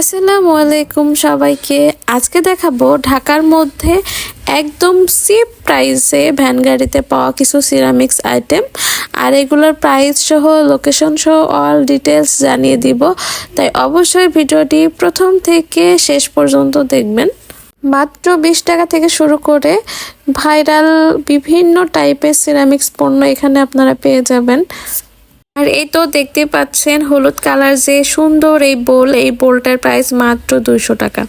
আসসালামু আলাইকুম সবাইকে। আজকে দেখাবো ঢাকার মধ্যে একদম চিপ প্রাইসে ভ্যান গাড়িতে পাওয়া কিছু সিরামিক্স আইটেম আর এগুলোর প্রাইস সহ লোকেশন সহ অল ডিটেলস জানিয়ে দিব। তাই অবশ্যই ভিডিওটি প্রথম থেকে শেষ পর্যন্ত দেখবেন। মাত্র বিশ টাকা থেকে শুরু করে ভাইরাল বিভিন্ন টাইপের সিরামিক্স পণ্য এখানে আপনারা পেয়ে যাবেন। আর এই তো দেখতে পাচ্ছেন হলুদ কালার যে সুন্দর এই বোল, এই বোলটার প্রাইস মাত্র দুইশো টাকা।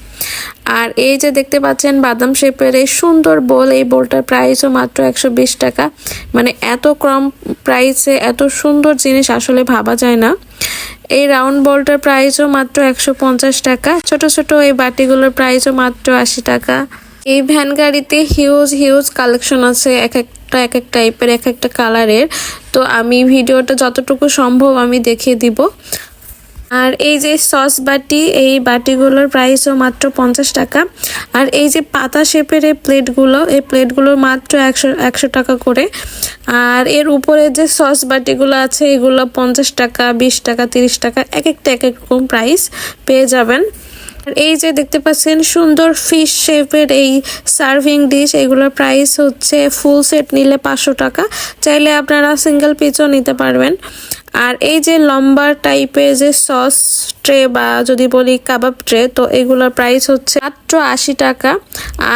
আর এই যে দেখতে পাচ্ছেন বাদাম শেপের এই সুন্দর বোল, এই বোলটার প্রাইসও মাত্র একশো বিশ টাকা। মানে এত কম প্রাইসে এত সুন্দর জিনিস আসলে ভাবা যায় না। এই রাউন্ড বলটার প্রাইসও মাত্র একশো পঞ্চাশ টাকা। ছোট ছোট এই বাটিগুলোর প্রাইসও মাত্র আশি টাকা। এই ভ্যান গাড়িতে হিউজ হিউজ কালেকশন আছে এক এক একটা, এক এক টাইপের এক একটা কালারের তো আমি ভিডিওটা যতটুকু সম্ভব আমি দেখিয়ে দিব। আর এই যে সস বাটি, এই বাটিগুলোর প্রাইসও মাত্র পঞ্চাশ টাকা। আর এই যে পাতা শেপের এই প্লেটগুলো এই প্লেটগুলোর মাত্র একশো একশো টাকা করে। আর এর উপরে যে সস বাটিগুলো আছে, এগুলো পঞ্চাশ টাকা, বিশ টাকা, তিরিশ টাকা, এক একটা, এক এক রকম প্রাইস পেয়ে যাবেন। এই যে দেখতে পাচ্ছেন, সুন্দর ফিশ শেপের এই সার্ভিং ডিশ এগুলোর প্রাইস হচ্ছে ফুল সেট নিলে পাঁচশো টাকা। চাইলে আপনারা সিঙ্গেল পিসও নিতে পারবেন। আর এই যে লম্বা টাইপের যে সস ট্রে বা যদি বলি কাবাব ট্রে তো এগুলোর প্রাইস হচ্ছে মাত্র আশি টাকা।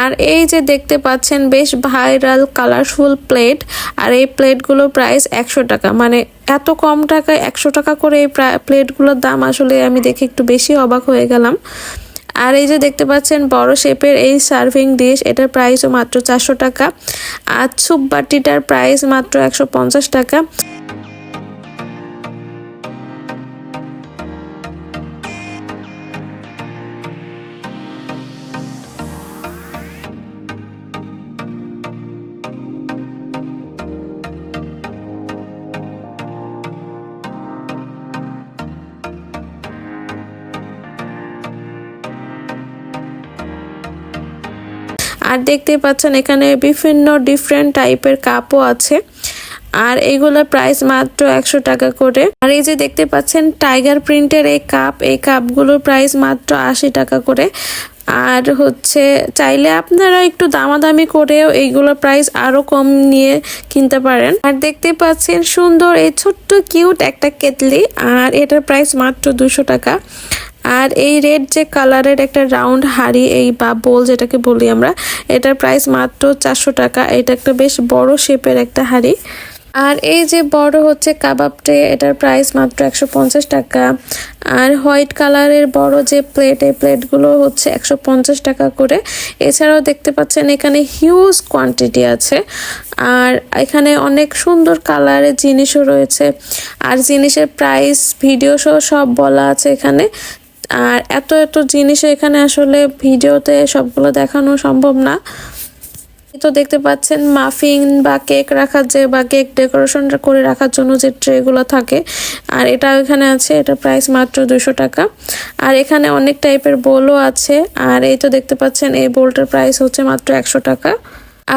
আর এই যে দেখতে পাচ্ছেন বেশ ভাইরাল কালারফুল প্লেট আর এই প্লেটগুলোর প্রাইস একশো টাকা। মানে এত কম টাকায় একশো টাকা করে এই প্লেটগুলোর দাম আসলে আমি দেখে একটু বেশি অবাক হয়ে গেলাম। আর এই যে দেখতে পাচ্ছেন বড় শেপের এই সার্ভিং ডিশ এটার প্রাইসও মাত্র চারশো টাকা। আর সুপ বাটিটার প্রাইস মাত্র একশো পঞ্চাশ টাকা। আর দেখতে পাচ্ছেন এখানে বিভিন্ন ডিফারেন্ট টাইপের কাপও আছে। আর এইগুলোর প্রাইস মাত্র একশো টাকা করে। আর এই যে দেখতে পাচ্ছেন টাইগার প্রিন্টের এই কাপ এই কাপগুলোর প্রাইস মাত্র আশি টাকা করে। আর হচ্ছে চাইলে আপনারা একটু দামাদামি করেও এইগুলো প্রাইস আরও কম নিয়ে কিনতে পারেন। আর দেখতে পাচ্ছেন সুন্দর এই ছোট্ট কিউট একটা কেতলি আর এটার প্রাইস মাত্র দুশো টাকা। আর এই রেড যে কালারের একটা রাউন্ড হাড়ি, এই বা বোল যেটাকে বলি আমরা, এটার প্রাইস মাত্র চারশো টাকা। এটা একটা বেশ বড় শেপের একটা হাড়ি। আর এই যে বড় হচ্ছে কাবাব ট্রে, এটার প্রাইস মাত্র একশো পঞ্চাশ টাকা। আর হোয়াইট কালারের বড় যে প্লেট এই প্লেটগুলো হচ্ছে একশো পঞ্চাশ টাকা করে। এছাড়াও দেখতে পাচ্ছেন এখানে হিউজ কোয়ান্টিটি আছে। আর এখানে অনেক সুন্দর কালারের জিনিসও রয়েছে। আর জিনিসের প্রাইস ভিডিও সহ সব বলা আছে এখানে। আর এত এত জিনিস এখানে আসলে ভিডিওতে সবগুলো দেখানো সম্ভব না। তো দেখতে পাচ্ছেন মাফিন বা কেক রাখার যে বা কেক ডেকোরেশন করে রাখার জন্য যে ট্রেগুলো থাকে। আর এটা এখানে আছে, এটা প্রাইস মাত্র দুশো টাকা। আর এখানে অনেক টাইপের বোলও আছে। আর এই তো দেখতে পাচ্ছেন এই বোলটার প্রাইস হচ্ছে মাত্র একশো টাকা।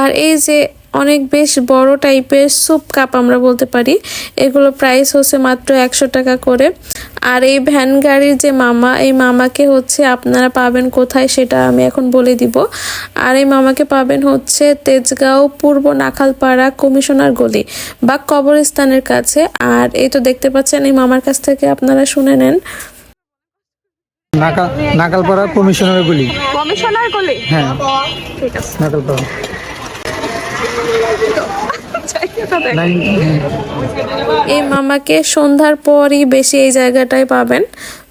আর এই যে অনেক বেশ বড় টাইপের স্যুপ কাপ আমরা বলতে পারি। এগুলো প্রাইস হচ্ছে মাত্র একশো টাকা করে। আর এই ভ্যান গাড়ির যে মামা এই মামাকে হচ্ছে আপনারা পাবেন কোথায় সেটা আমি এখন বলে দিব। আর এই মামাকে পাবেন হচ্ছে তেজগাঁও পূর্ব নাখালপাড়া কমিশনার গলি বা কবরস্থানের কাছে। আর এই তো দেখতে পাচ্ছেন এই মামার কাছ থেকে আপনারা শুনে নেন। নাকালপাড়া কমিশনার গুলি। কমিশনার গলি? হ্যাঁ। ঠিক আছে। নাকালপাড়া এই মামাকে সন্ধ্যার পরই বেশি এই জায়গাটায় পাবেন।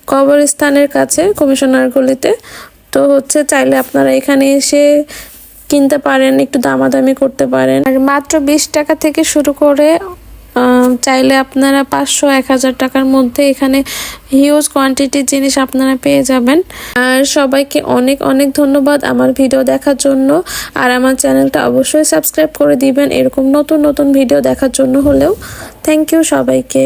কবরস্থানের কাছে, কমিশনার গলিতে। তো হচ্ছে চাইলে আপনারা এখানে এসে কিনতে পারেন, একটু দামাদামি করতে পারেন। আর মাত্র বিশ টাকা থেকে শুরু করে চাইলে আপনারা পাঁচশো, এক হাজার টাকার মধ্যে এখানে হিউজ কোয়ান্টিটির জিনিস আপনারা পেয়ে যাবেন। আর সবাইকে অনেক অনেক ধন্যবাদ আমার ভিডিও দেখার জন্য। আর আমার চ্যানেলটা অবশ্যই সাবস্ক্রাইব করে দিবেন। এরকম নতুন নতুন ভিডিও দেখার জন্য হলেও। থ্যাংক ইউ সবাইকে।